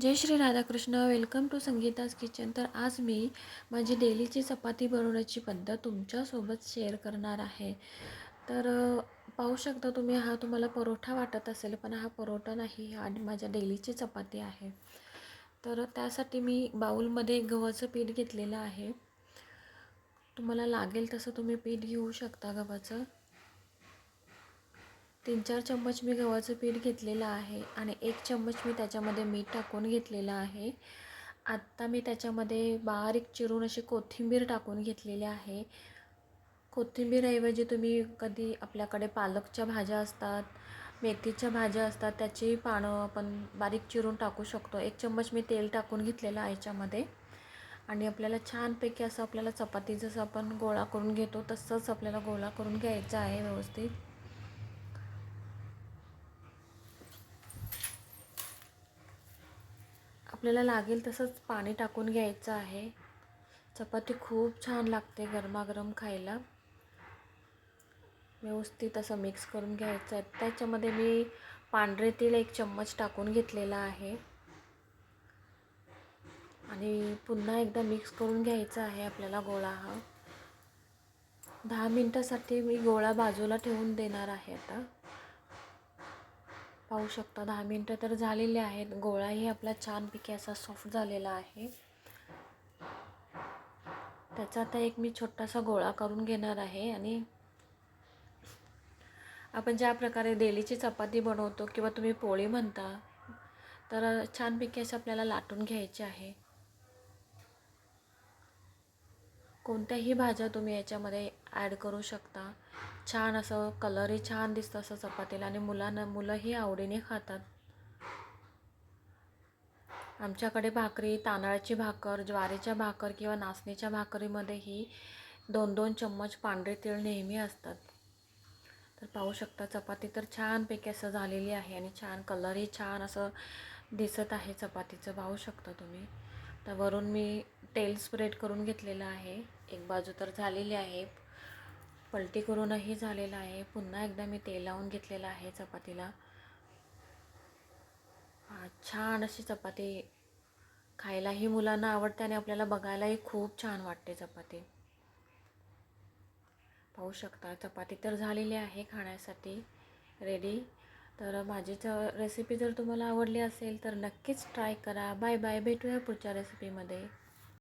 Jai Shri Radhakrishna. Welcome to Sangeeta's kitchen तर आज मी माझी डेलीची चपाती बनवण्याची पद्धत तुमच्यासोबत शेअर करणार आहे. तर पाहू शकता तुम्ही हा तुम्हाला परोठा वाटत असेल पण हा परोठा नाही हा माझ्या डेलीची चपाती आहे. तर त्यासाठी मी बाऊलमध्ये गव्हाचं पीठ घेतलेलं आहे. तुम्हाला लागेल तसं तुम्ही पीठ घेऊ शकता गव्हाचं. तीन चार चम्मच मी गव्हाचं पीठ घेतलेलं आहे आणि एक चम्मच मी त्याच्यामध्ये मीठ टाकून घेतलेलं आहे. आत्ता मी त्याच्यामध्ये बारीक चिरून अशी कोथिंबीर टाकून घेतलेली आहे. कोथिंबीरऐवजी तुम्ही कधी आपल्याकडे पालकच्या भाज्या असतात मेथीच्या भाज्या असतात त्याची पानं आपण बारीक चिरून टाकू शकतो. एक चम्मच मी तेल टाकून घेतलेलं आहे याच्यामध्ये. आणि आपल्याला छानपैकी असं आपल्याला चपाती जसं आपण गोळा करून घेतो तसंच आपल्याला गोळा करून घ्यायचा आहे व्यवस्थित. आपल्याला लागेल तसंच पाणी टाकून घ्यायचं आहे. चपाती खूप छान लागते गरमागरम खायला. व्यवस्थित असं मिक्स करून घ्यायचं आहे. त्याच्यामध्ये मी पांढरे तेल एक चम्मच टाकून घेतलेला आहे. आणि पुन्हा एकदा मिक्स करून घ्यायचा आहे आपल्याला गोळा हा. दहा मिनटासाठी मी गोळा बाजूला ठेवून देणार आहे आता. पाहू शकता. दहा मिनटं तर झालेले आहेत. गोळाही आपला छानपैकी असा सॉफ्ट झालेला आहे. त्याचा आता एक मी छोटासा गोळा करून घेणार आहे आणि आपण ज्या प्रकारे डेलीची चपाती बनवतो किंवा तुम्ही पोळी म्हणता तर छानपैकी असं आपल्याला लाटून घ्यायचे आहे. कोणत्याही भाज्या तुम्ही याच्यामध्ये ॲड करू शकता. छान असं कलरही छान दिसतं असं चपातीला आणि मुलांना मुलंही आवडीने खातात. आमच्याकडे भाकरी तांदळाची भाकर ज्वारीच्या भाकर किंवा नाचणीच्या भाकरीमध्येही दोन दोन चम्मच पांढरे तीळ नेहमी असतात. तर पाहू शकता चपाती तर छानपैकी असं झालेली आहे आणि छान कलरही छान असं दिसत आहे चपातीचं. पाहू शकता तुम्ही. तर वरून मी तेल स्प्रेड करून घेतलेलं आहे. एक बाजू तर झालेली आहे. पलटी करूनही झालेलं आहे. पुन्हा एकदा मी तेल लावून घेतलेलं आहे चपातीला. छान अशी चपाती खायलाही मुलांना आवडते आणि आपल्याला बघायलाही खूप छान वाटते चपाती. पाहू शकता चपाती तर झालेली आहे खाण्यासाठी. रेडी तर माझी च रेसिपी जर तुम्हाला आवडली असेल तर नक्कीच ट्राय करा. बाय बाय भेटूया पुढच्या रेसिपीमध्ये